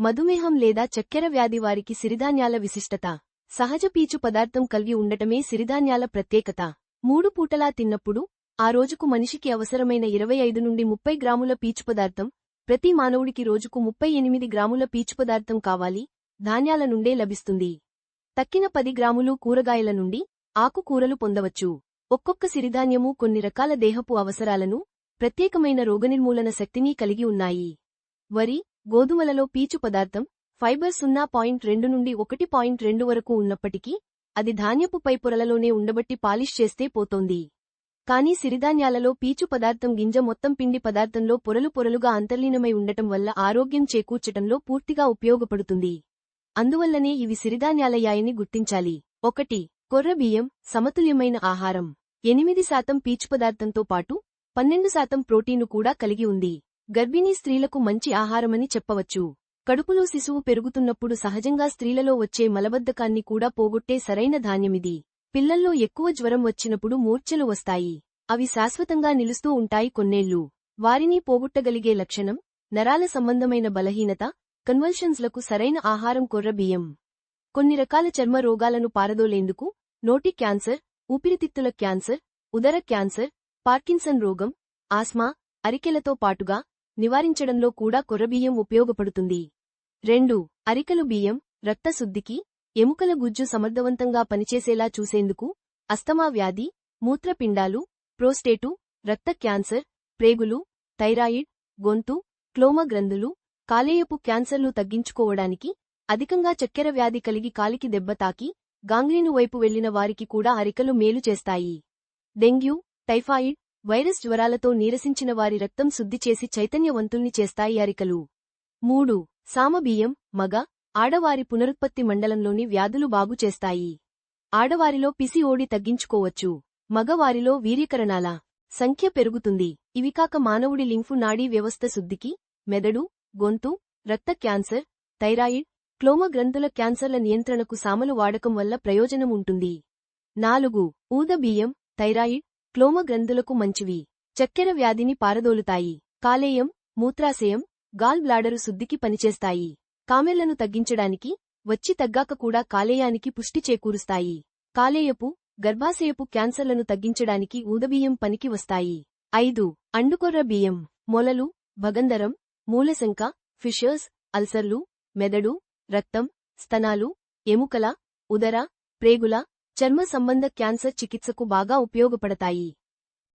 మధుమేహం లేదా చక్కెర వ్యాధి వారికి సిరిధాన్యాల విశిష్టత. సహజ పీచు పదార్థం కలిగి ఉండటమే సిరిధాన్యాల ప్రత్యేకత. మూడు పూటలా తిన్నప్పుడు ఆ రోజుకు మనిషికి అవసరమైన ఇరవై ఐదు నుండి ముప్పై గ్రాముల పీచు పదార్థం ప్రతి మానవుడికి రోజుకు ముప్పై ఎనిమిది గ్రాముల పీచు పదార్థం కావాలి ధాన్యాల నుండే లభిస్తుంది. తక్కిన పది గ్రాములు కూరగాయల నుండి ఆకుకూరలు పొందవచ్చు. ఒక్కొక్క సిరిధాన్యము కొన్ని రకాల దేహపు అవసరాలను ప్రత్యేకమైన రోగనిర్మూలన శక్తిని కలిగి ఉన్నాయి. వరి గోధుమలలో పీచు పదార్థం ఫైబర్ సున్నా పాయింట్ రెండు నుండి ఒకటి పాయింట్ రెండు వరకు ఉన్నప్పటికీ అది ధాన్యపు పైపొరలలోనే ఉండబట్టి పాలిష్ చేస్తే పోతోంది. కానీ సిరిధాన్యాలలో పీచు పదార్థం గింజ మొత్తం పిండి పదార్థంలో పొరలు పొరలుగా అంతర్లీనమై ఉండటం వల్ల ఆరోగ్యం చేకూర్చటంలో పూర్తిగా ఉపయోగపడుతుంది. అందువల్లనే ఇవి సిరిధాన్యాలయ్యాయని గుర్తించాలి. ఒకటి కొర్ర బియ్యం సమతుల్యమైన ఆహారం. ఎనిమిది శాతం పీచు పదార్థంతో పాటు పన్నెండు శాతం ప్రోటీను కూడా కలిగి ఉంది. గర్భిణీ స్త్రీలకు మంచి ఆహారమని చెప్పవచ్చు. కడుపులో శిశువు పెరుగుతున్నప్పుడు సహజంగా స్త్రీలలో వచ్చే మలబద్ధకాన్ని కూడా పోగొట్టే సరైన ధాన్యమిది. పిల్లల్లో ఎక్కువ జ్వరం వచ్చినప్పుడు మూర్ఛలు వస్తాయి. అవి శాశ్వతంగా నిలుస్తూ ఉంటాయి కొన్నేళ్ళు వారిని పోగొట్టగలిగే లక్షణం నరాల సంబంధమైన బలహీనత కన్వల్షన్స్లకు సరైన ఆహారం కొర్ర బియ్యం. కొన్ని రకాల చర్మ రోగాలను పారదోలేందుకు నోటి క్యాన్సర్ ఊపిరితిత్తుల క్యాన్సర్ ఉదర క్యాన్సర్ పార్కిన్సన్ రోగం ఆస్మా అరికెలతో పాటుగా నివారించడంలో కూడా కొర్రబియ్యం ఉపయోగపడుతుంది. రెండు అరికలు బియ్యం రక్తశుద్ధికి ఎముకల గుజ్జు సమర్థవంతంగా పనిచేసేలా చూసేందుకు అస్తమా వ్యాధి మూత్రపిండాలు ప్రోస్టేటు రక్త క్యాన్సర్ ప్రేగులు థైరాయిడ్ గొంతు క్లోమ గ్రంథులు కాలేయపు క్యాన్సర్లు తగ్గించుకోవడానికి అధికంగా చక్కెర వ్యాధి కలిగి కాలికి దెబ్బ తాకి గాంగ్రీను వైపు వెళ్ళిన వారికి కూడా అరికలు మేలు చేస్తాయి. డెంగ్యూ టైఫాయిడ్ వైరస్ జ్వరాలతో నీరసించిన వారి రక్తం శుద్ధి చేసి చైతన్యవంతుల్ని చేస్తాయి అరికలు. మూడు. సామబియ్యం మగ ఆడవారి పునరుత్పత్తి మండలంలోని వ్యాధులు బాగు చేస్తాయి. ఆడవారిలో పిసిఓడి తగ్గించుకోవచ్చు. మగవారిలో వీర్యకరణాల సంఖ్య పెరుగుతుంది. ఇవి కాక మానవుడి లింఫు నాడీ వ్యవస్థ శుద్ధికి మెదడు గొంతు రక్త క్యాన్సర్ థైరాయిడ్ క్లోమ గ్రంథుల క్యాన్సర్ల నియంత్రణకు సామలు వాడకం వల్ల ప్రయోజనం ఉంటుంది. నాలుగు. ఊద బియ్యం థైరాయిడ్ క్లోమ గ్రంథులకు మంచివి. చక్కెర వ్యాధిని పారదోలుతాయి. కాలేయం మూత్రాశయం గాల్ బ్లాడరు శుద్ధికి పనిచేస్తాయి. కామెర్లను తగ్గించడానికి వచ్చి తగ్గాక కూడా కాలేయానికి పుష్టి చేకూరుస్తాయి. కాలేయపు గర్భాశయపు క్యాన్సర్లను తగ్గించడానికి ఊదబియ్యం పనికి వస్తాయి. ఐదు. అండుకొర్ర బియ్యం. మొలలు భగందరం మూలశంక ఫిషర్స్ అల్సర్లు మెదడు రక్తం స్తనాలు ఎముకల ఉదర ప్రేగుల చర్మ సంబంధ క్యాన్సర్ చికిత్సకు బాగా ఉపయోగపడతాయి